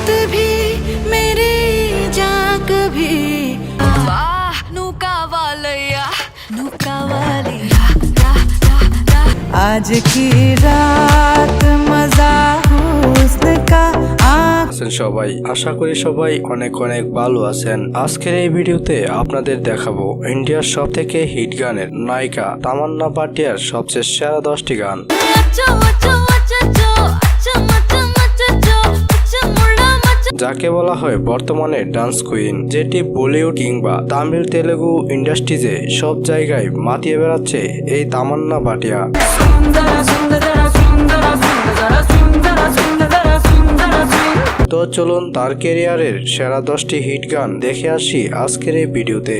वक्त भी मेरे जा कभी वाह नु कावालया नु कावालिया रा रा रा आज की रात मजा हुस्न का आँख আছেন সবাই আশা করি সবাই অনেক অনেক ভালো আছেন আজকের এই ভিডিওতে আপনাদের দেখাবো ইন্ডিয়ার সব থেকে হিট গানের নায়িকা তামান্না ভাটিয়ার সবচেয়ে সেরা দশটি গান যাকে বলা হয় বর্তমানে ডান্স কুইন, যেটি বলিউড কিংবা তামিল তেলেগু ইন্ডাস্ট্রিজে সব জায়গায় মাতিয়ে বেড়াচ্ছে এই তামান্না বাটিয়া তো চলুন তার কেরিয়ারের সেরা দশটি হিট গান দেখে আসি আজকের এই ভিডিওতে।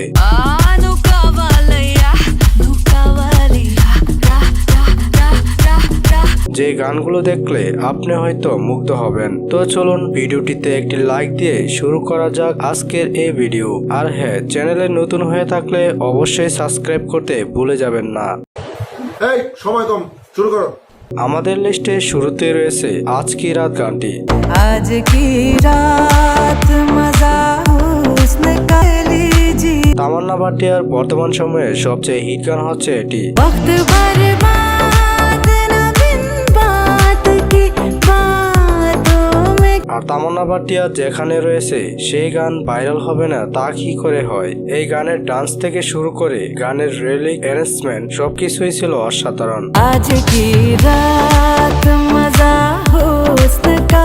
যে গানগুলো দেখলে আপনি হয়তো মুগ্ধ হবেন। তো চলুন ভিডিওটিতে একটি লাইক দিয়ে শুরু করা যাক আজকের এই ভিডিও আর হ্যাঁ চ্যানেলে নতুন হয়ে থাকলে অবশ্যই সাবস্ক্রাইব করতে ভুলে যাবেন না। সময় কম শুরু করো। আমাদের লিস্টে শুরুতে রয়েছে আজ কি রাত গানটি। আজ কি রাত? তামান্না ভাটিয়ার বর্তমান সময়ে সবচেয়ে হিট গান হচ্ছে এটি। রান্নাবাটিয়া যেখানে রয়েছে, সেই গান ভাইরাল হবে না, তা কি করে হয়? এই গানের ডান্স থেকে শুরু করে গানের রেলিং অ্যারেঞ্জমেন্ট সবকিছুই ছিল অসাধারণ। আজ কি রাত মজা কা?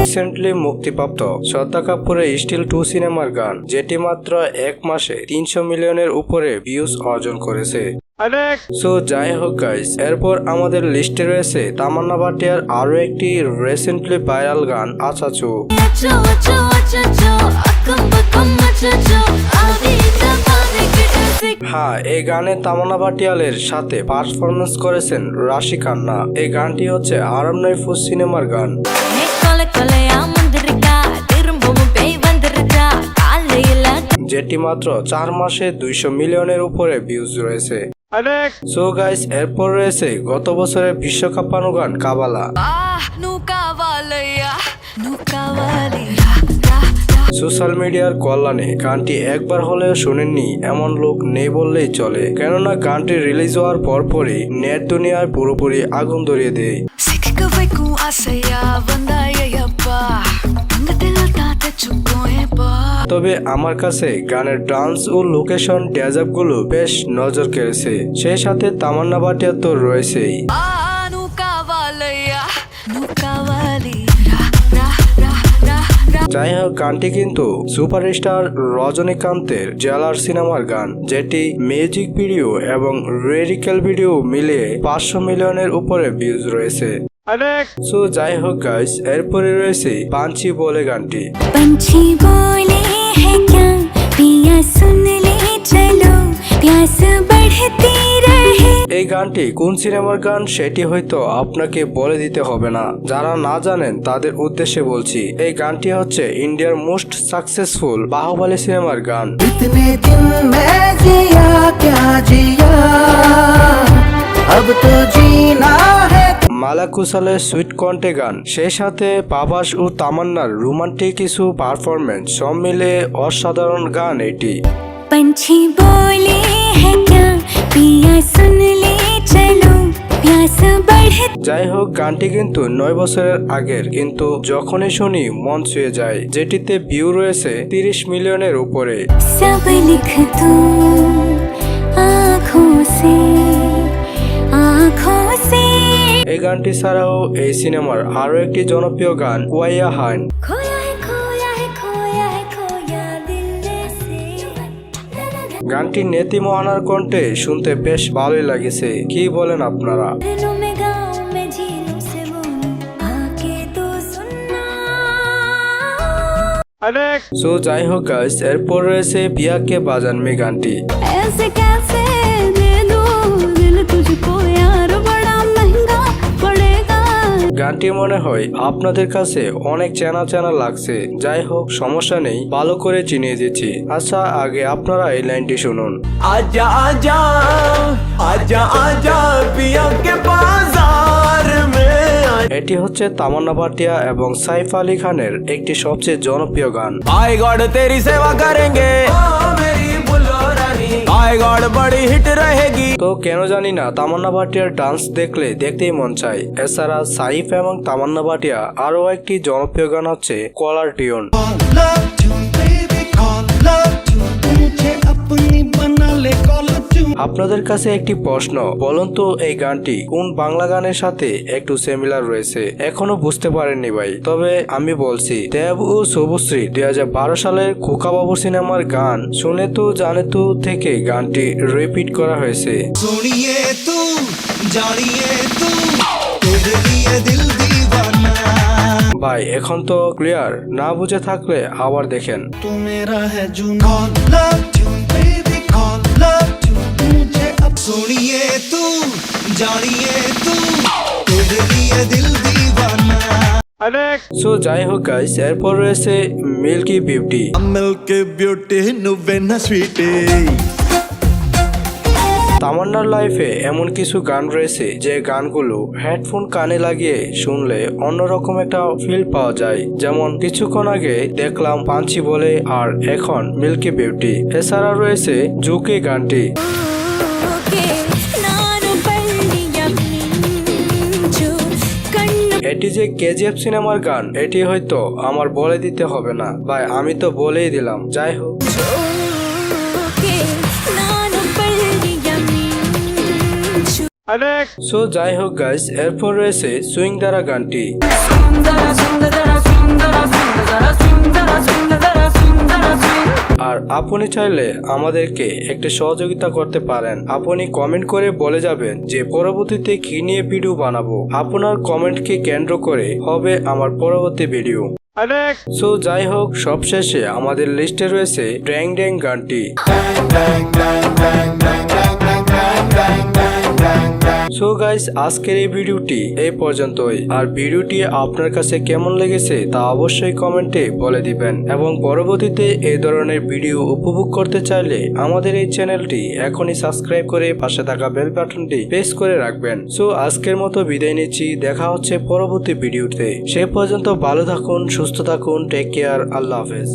রিসেন্টলি মুক্তিপ্রাপ্ত শ্রদ্ধা কাপুরের স্টিল টু সিনেমার গান যেটি মাত্র এক মাসে তিনশো মিলিয়নের উপরে ভিউজ অর্জন করেছে। সো যাই হোক গাইস এরপর আমাদের লিস্টে রয়েছে তামান্না ভাটিয়ার আরও একটি রিসেন্টলি ভাইরাল গান আচাচু। হ্যাঁ এই গানে তামানা ভাটিয়ালের সাথে পারফরমেন্স করেছেন রাশি খান্না। এই গানটি হচ্ছে আরাম নাইফু সিনেমার গান। যেটি মাত্র চার মাসে দুইশো মিলিয়নের উপরে ভিউজ রয়েছে। সো গাইস এরপর রয়েছে গত বছরের বিশ্বকাপ গান কাবালা। সোশ্যাল মিডিয়ার কল্যাণে গানটি একবার হলেও শোনেননি এমন লোক নেই বললেই চলে। কেননা গানটি রিলিজ হওয়ার পরপরই নেট দুনিয়ায় পুরোপুরি আগুন ধরিয়ে দেয়। তবে আমার কাছে গানের ডান্স ও লোকেশন ড্যাজআপগুলো বেশ নজর কেড়েছে। সেই সাথে তামান্না বাটিয়া তো রয়েছেই। যাই হোক গানটি কিন্তু সুপারস্টার রজনীকান্তের জেলার সিনেমার গান যেটি মিউজিক ভিডিও এবং রেডিক্যাল ভিডিও মিলিয়ে পাঁচশো মিলিয়নের উপরে ভিউজ রয়েছে। সো যাই হোক গাইস এরপরে রয়েছে পাঞ্চি বলে গানটি। पंछी এই গানটি কোন সিনেমার গান সেটি হয়তো আপনাকে বলে দিতে হবে না। যারা না জানেন তাদের উদ্দেশ্যে বলছি এই গানটি হচ্ছে ইন্ডিয়ার মোস্ট সাকসেসফুল বাহুবলী সিনেমার গান। মালাকুশালের সুইট কন্টে গান। সেই সাথে পাবাস ও তামান্নার রোমান্টিক কিছু পারফরমেন্স সব মিলে অসাধারণ গান এটি। पंछी बोले हैं क्या पिया सुन ले चलो प्यास बढ़ती যাই হোক গানটি কিন্তু নয় বছরের আগের কিন্তু যখনই শুনি মন ছুঁয়ে যায় যেটিতে ভিউ রয়েছে তিরিশ মিলিয়নের উপরে सब लिख दूं आँखों से आँखों से এই গানটি ছাড়াও এই সিনেমার আরো একটি জনপ্রিয় গান কুয়াইয়া হান खोया গানটি নেতি মোহানার কণ্ঠে শুনতে বেশ ভালোই লাগেছে। কি বলেন আপনারা? সো যাই হোক গাইস এরপর রয়েছে বিয়াকে বাজান মে গানটি। গানটি মনে হয় আপনাদের কাছে অনেক চেনা চেনা লাগছে। যাই হোক সমস্যা নেই ভালো করে চিনিয়ে দিচ্ছি। আচ্ছা আগে আপনারা এই লাইনটি শুনুন। আজা আজা আজা আজা পিয়া বাজার এটি হচ্ছে তামান্না ভাটিয়া এবং সাইফ আলী খানের একটি সবচেয়ে জনপ্রিয় গান। আই গড তেরি সেবা করেঙ্গে। আয় বাড়ি হিট রহেগি। তো কেন জানি না তামান্না ভাটিয়ার ডান্স দেখলে দেখতেই মন চায়। এছাড়া সাইফ এবং তামান্না ভাটিয়া আরও একটি জনপ্রিয় গান হচ্ছে কলার টিউন। আপনাদের কাছে একটি প্রশ্ন বলুন তো এই গানটি কোন বাংলা গানের সাথে একটু সিমিলার রয়েছে? এখনও বুঝতে পারেননি ভাই। তবে আমি বলছি দেব ও শুভশ্রী দুই সালের খোকা বাবু সিনেমার গান শুনে তো জানে তো থেকে গানটি রিপিট করা হয়েছে। ভাই এখন তো ক্লিয়ার না বুঝে থাকলে আবার দেখেন। তুমি सुनिए तू जानिए तू तेरे लिए दिल दीवाना সো যাই হোক গাইস এরপর রয়েছে মিল্কি বিউটি মিল্কি বিউটি নুবে না সুইটে তামান্নার লাইফে এমন কিছু গান রয়েছে যে গানগুলো হেডফোন কানে লাগিয়ে শুনলে অন্যরকম একটা ফিল পাওয়া যায়। যেমন কিছুক্ষণ আগে দেখলাম পাঞ্চি বলে আর এখন মিল্কি বিউটি এছাড়া রয়েছে জুকে গানটি। এটি যে কেজিএফ সিনেমার গান এটি হয়তো আমার বলে দিতে হবে না। ভাই আমি তো বলেই দিলাম যাই হোক। সো যাই হোক গাইস এরপর রয়েছে সুইং দ্বারা গানটি। আর আপনি চাইলে আমাদেরকে একটি সহযোগিতা করতে পারেন। আপনি কমেন্ট করে বলে যাবেন যে পরবর্তীতে কি নিয়ে ভিডিও বানাবো। আপনার কমেন্টকে কেন্দ্র করে হবে আমার পরবর্তী ভিডিও। সো যাই হোক সবশেষে আমাদের লিস্টে রয়েছে ড্যাং ড্যাং গানটি। সো গাইস আজকের এই ভিডিওটি এই পর্যন্তই। আর ভিডিওটি আপনার কাছে কেমন লেগেছে তা অবশ্যই কমেন্টে বলে দিবেন। এবং পরবর্তীতে এই ধরনের ভিডিও উপভোগ করতে চাইলে আমাদের এই চ্যানেলটি এখনই সাবস্ক্রাইব করে পাশে থাকা বেল বাটনটি প্রেস করে রাখবেন। সো আজকের মতো বিদায় নিচ্ছি, দেখা হচ্ছে পরবর্তী ভিডিওতে। সে পর্যন্ত ভালো থাকুন, সুস্থ থাকুন টেক কেয়ার আল্লাহ হাফেজ।